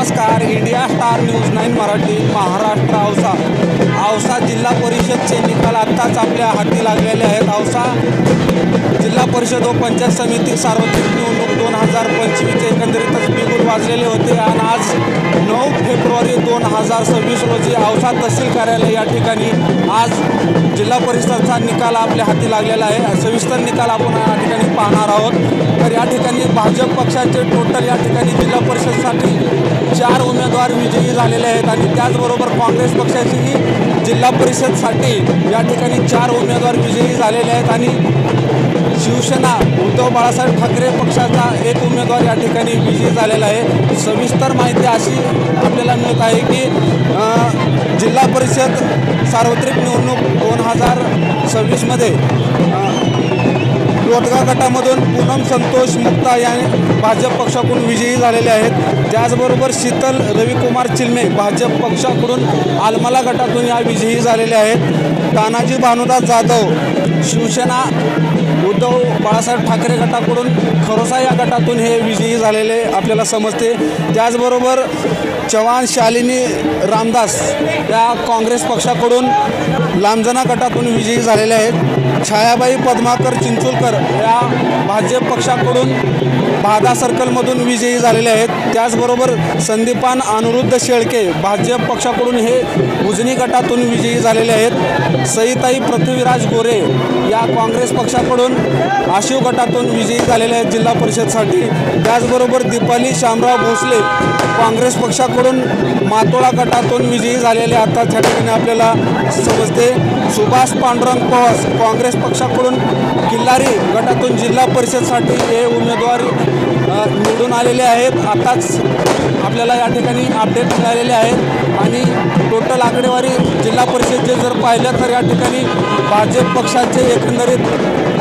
नमस्कार India star news nine Marathi Maharashtra Ausa. Ausa जिल्हा परिषदचे निकाल आत्ताच आपल्या हाती लागलेले आहेत. औसा जिल्हा परिषद व पंचायत समिती सार्वत्रिक निवडणूक दोन हजार पंचवीसचे एकंदरीतच बिगुल वाजलेले होते. आणि आज नऊ फेब्रुवारी दोन हजार सव्वीस रोजी औसा तहसील कार्यालय या ठिकाणी आज जिल्हा परिषदचा निकाल आपल्या हाती लागलेला आहे. सविस्तर निकाल आपण या ठिकाणी पाहणार आहोत. तर या ठिकाणी भाजप पक्षाचे टोटल या ठिकाणी जिल्हा परिषद चार उमेदवार विजयी झालेले आहेत आणि त्याचबरोबर काँग्रेस पक्षाचीही जिल्हा परिषदसाठी या ठिकाणी चार उमेदवार विजयी झालेले आहेत आणि शिवसेना उद्धव बाळासाहेब ठाकरे पक्षाचा एक उमेदवार या ठिकाणी विजयी झालेला आहे. सविस्तर माहिती अशी आपल्याला मिळत आहे की जिल्हा परिषद सार्वत्रिक निवडणूक दोन हजार सव्वीसमध्ये रोटगा गटामधून पूनम संतोष मुक्ता या भाजप पक्षाकडून विजयी झालेले आहेत. त्याचबरोबर शीतल रविकुमार चिलमे भाजप पक्षाकडून आलमला गटातून या विजयी झालेले आहेत. तानाजी भानुदास जाधव शिवसेना उद्धव बाळासाहेब ठाकरे गटाकडून खरोसा या गटातून हे विजयी झालेले आपल्याला समजते. त्याचबरोबर चव्हाण शालिनी रामदास या काँग्रेस पक्षाकडून लांबजना गटातून विजयी झालेले आहेत. छायाबाई पद्माकर चिंचोलकर या भाजप पक्षाकडून भादा सर्कलमधून विजयी झालेले आहेत. त्याचबरोबर संदीपान अनिरुद्ध शेळके भाजप पक्षाकडून हे उजनी गटातून विजयी झालेले आहेत. सईताई पृथ्वीराज गोरे या काँग्रेस पक्षाकडून आशिव गटातून विजयी झालेले आहेत जिल्हा परिषदसाठी. त्याचबरोबर दीपाली शामराव भोसले काँग्रेस पक्षाकडून मातोळा गटातून विजयी झालेले आता त्या ठिकाणी आपल्याला समजते. सुभाष पांडुरंग पवास काँग्रेस पक्षाकडून किल्लारी गटातून जिल्हा परिषदसाठी हे उमेदवार निवडून आलेले आहेत. आताच आपल्याला या ठिकाणी अपडेट मिळालेले आहेत. आणि टोटल आकडेवारी जिल्हा परिषदचे जर पाहिलं तर या ठिकाणी भाजप पक्षाचे एकंदरीत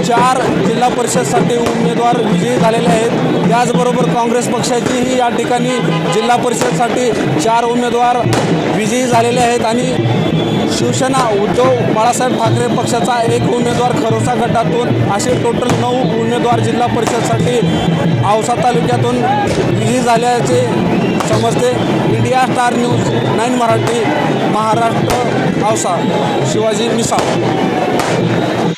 चार जिल्हा परिषदसाठी उमेदवार विजयी झालेले आहेत. त्याचबरोबर काँग्रेस पक्षाचीही या ठिकाणी जिल्हा परिषदसाठी चार उमेदवार विजयी झालेले आहेत आणि शिवसेना उद्धव बाळासाहेब ठाकरे पक्षाचा एक उमेदवार खरोसा गटातून असे टोटल नऊ उमेदवार जिल्हा परिषदसाठी औसा तालुक्यातून विजयी झाल्याचे समजते. India star news nine Marathi Maharashtra Ausa Shivaji Misal.